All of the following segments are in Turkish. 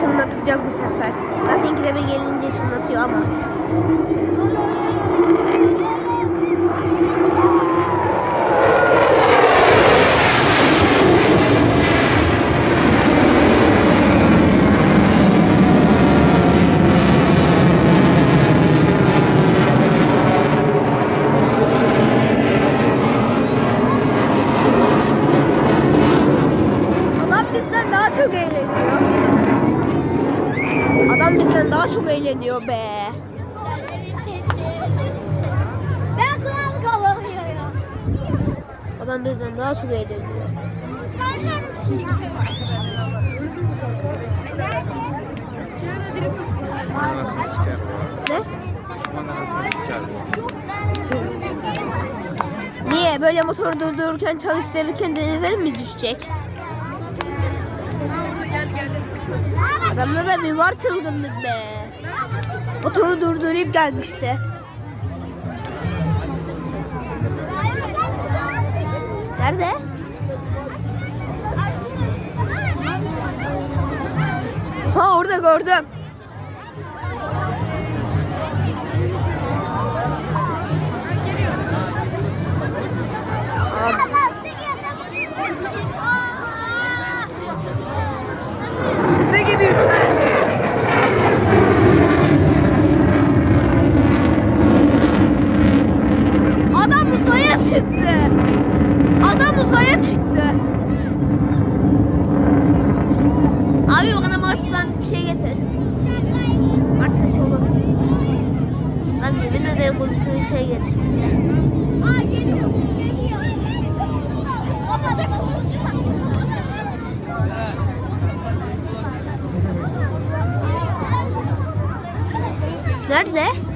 çınlatacak bu sefer. Zaten ikide bir gelince çınlatıyor ama. Bizden daha çok eğleniyor be. Ben kulağımı kalamıyorum. Adam bizden daha çok eğleniyor. Anasını siker. Ne? Siker. Niye? Böyle motoru durdururken çalıştırırken denize mi düşecek? Adamda da bir var çılgınlık be. Motoru durdurup gelmişti. Nerede? Ha orada gördüm. Size gibi yüksel. Adam uzaya çıktı. Adam uzaya çıktı. Abi bana Mars'tan bir şey getir. Mars taşı olur. Lan yemin ederim bu bir şey getir. Aa geliyor. Geliyor. Nerede?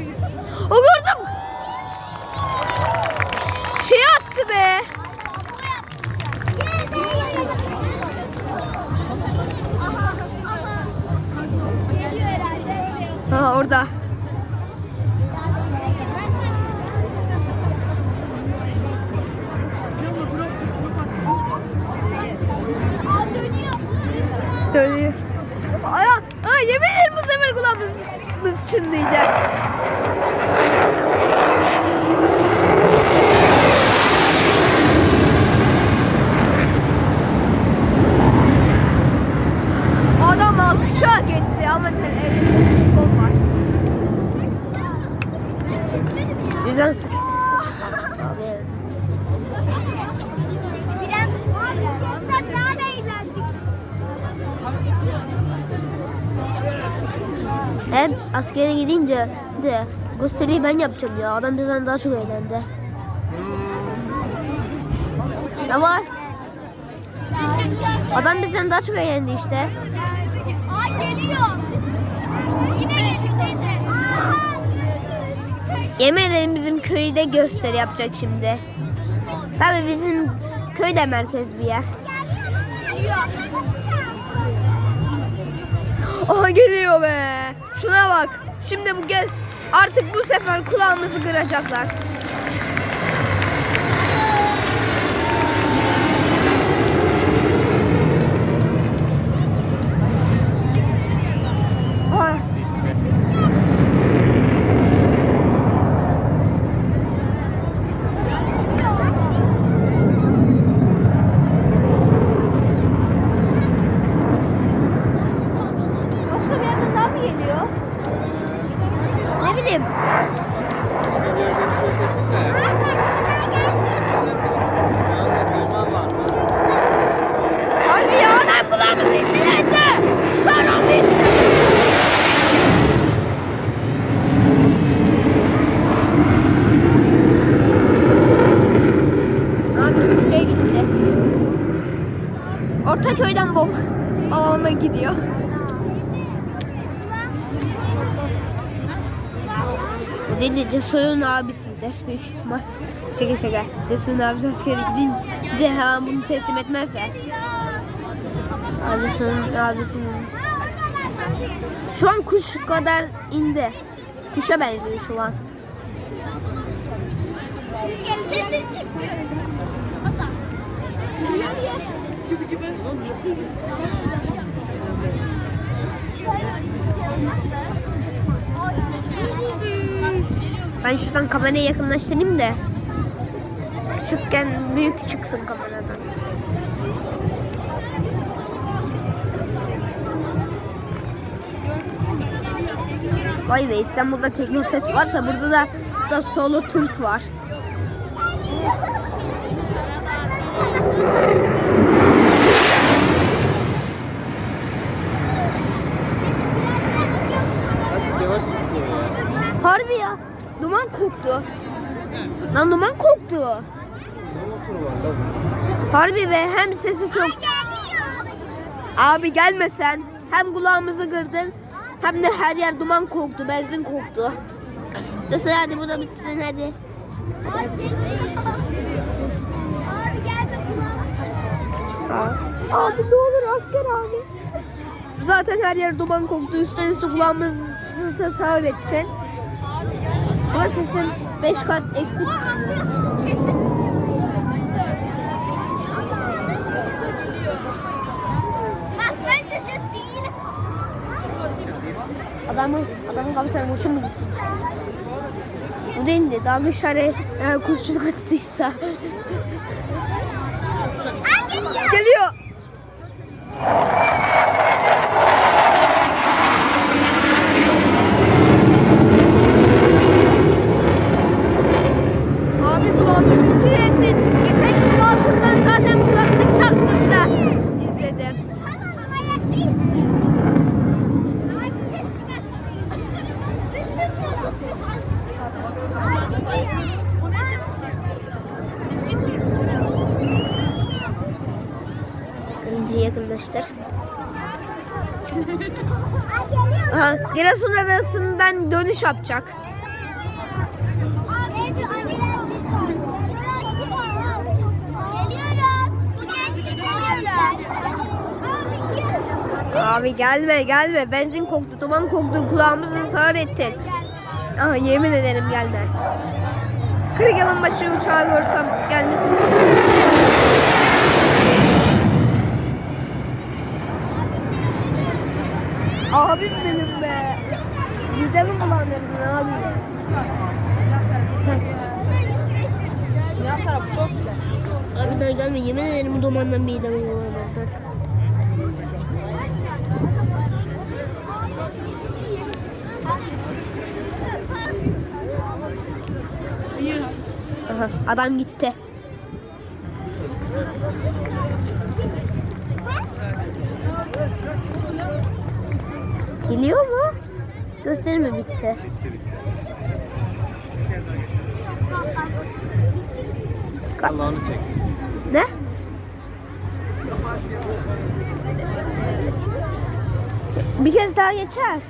Dönüyor. Ay, ay yemin ederim bu sefer kulağımız biz çınlayacak. Hem askere gidince de gösteriyi ben yapacağım ya. Adam bizden daha çok eğlendi. Ne var? Adam bizden daha çok eğlendi işte. Aa geliyor. Yine geliyor teyze. Yemin ederim bizim köyde gösteri yapacak şimdi. Tabii bizim köy de merkez bir yer. Geliyor. Aha geliyor be. Şuna bak. Şimdi bu gel. Artık bu sefer kulağımızı kıracaklar. Aha. Başka bir yerden daha mı geliyor? Ne bileyim. Başka bir yerde bir şey desin de. Sen de duyman var. Harbi ya adam kulağımızın içine etti. Sonra biz. Abi bizim köye gitti. Ortaköy'den baba, babama gidiyor. Dedi Cesur'un abisidir büyük ihtimal. Şaka şaka. Cesur'un abisi askere gidince ha bunu teslim etmezler. Abisinin abisinin. Şu an kuş kadar indi. Kuşa benziyor şu an. Sesin çıkmıyor. Ben şuradan kamerayı yakınlaştırayım da. Küçükken büyük çıksın kameradan. Vay be İstanbul'da Teknofest varsa burada da, da solo Türk var. Harbi ya. Duman koktu. Lan duman koktu. Harbi be hem sesi çok. Abi gelme sen. Hem kulağımızı kırdın hem de her yer duman koktu, benzin koktu. Dur hadi bu da bitsin hadi. Abi ne olur asker abi. Zaten her yer duman koktu. Üstten üstü kulağımızı tasavvur ettin. Şu an sesim 5 kat eksik. Adamın, adamın kafasına kurşun mu düşsün? Bu değil de dalmış hani e, kurşun attıysa. Geliyor. Geliyor. Abi kulağımızı çiğnettin. Geçen gün balkondan zaten kulaklık taktım da izledim. Yakınlaştır. Aha, Giresun Adası'ndan dönüş yapacak. Abi gelme gelme. Benzin koktu, duman koktu. Kulağımızı sağır ettin. Aha, yemin ederim gelme. Kırık yılın başı uçağı görsem gelmesin. Abim benim be. Midemi bulandırdın abi. Sen. Yan tarafı çok güzel. Abi daha gelme. Yemin ederim bu dumandan midemi bulandırdın. Aha, adam gitti. Geliyor mu? Gösterimi bitti. Allah'ını çek. Ne? Bir kez daha geçer.